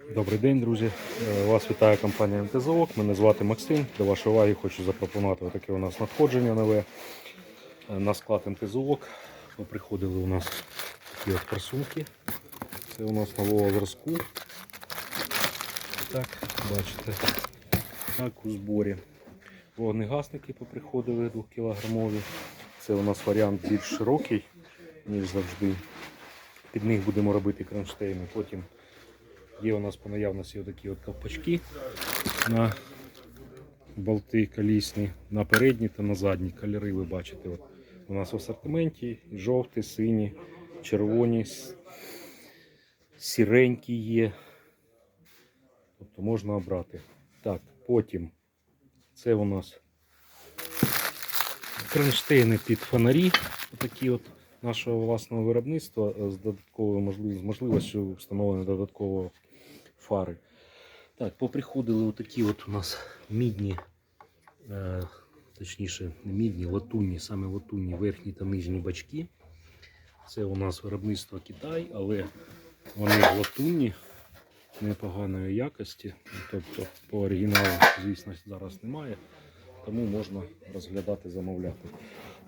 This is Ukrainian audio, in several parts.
Добрий день, друзі. Е, Вас вітає компанія МТЗОК. Мене звати Максим. До вашої уваги хочу запропонувати таке у нас надходження нове Е, на склад МТЗОК. Приходили у нас такі от красунки. Це у нас нового зразку. Так, бачите, так у зборі. Вогнегасники поприходили 2 кілограмові. Це у нас варіант більш широкий, ніж завжди. Під них будемо робити кронштейни. Потім Є у нас по наявності такі от ковпачки на болти колісні, на передні та на задні кольори ви бачите. От у нас в асортименті жовті, сині, червоні, сіренькі є. Тобто можна обрати. Так, потім це у нас кронштейни під фонарі. Отакі от нашого власного виробництва е, з додатковою можливістю, можливістю встановлення додаткового фари. Так, поприходили отакі от у нас мідні, е, точніше, не мідні, латунні, саме латунні верхні та нижні бачки. Це у нас виробництво Китай, але вони латунні непоганої якості. Тобто по оригіналу, звісно, зараз немає, тому можна розглядати, замовляти.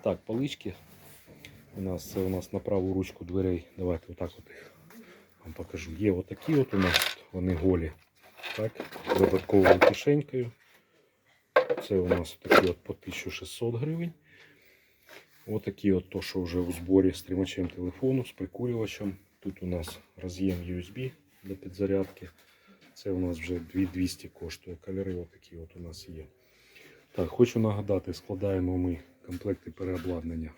Так, палички. У нас це у нас на праву ручку дверей. Давайте отак от їх вам покажу. Є отакі от у нас, вони голі. Так, з додатковою кишенькою. Це у нас такі от по 1600 гривень. Отакі от то, що вже у зборі з тримачем телефону, з прикурювачем. Тут у нас роз'єм USB для підзарядки. Це у нас вже 2200 коштує. Кольори отакі от у нас є. Так, хочу нагадати, складаємо ми комплекти переобладнання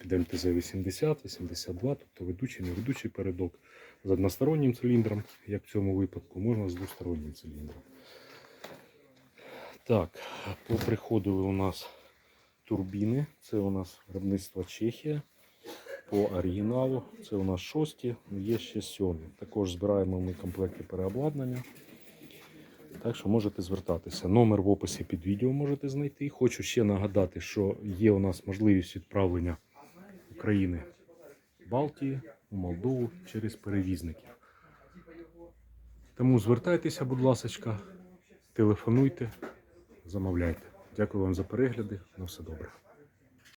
під МТЗ-80, 82, тобто ведучий, неведучий передок з одностороннім циліндром, як в цьому випадку, можна з двостороннім циліндром. Так, поприходили у нас турбіни. Це у нас виробництво Чехія. По оригіналу це у нас шості, є ще сьомі. Також збираємо ми комплекти переобладнання. Так що можете звертатися. Номер в описі під відео можете знайти. Хочу ще нагадати, що є у нас можливість відправлення України в Балтії, у Молдову через перевізників. Тому звертайтеся, будь ласка, телефонуйте, замовляйте. Дякую вам за перегляди. На все добре.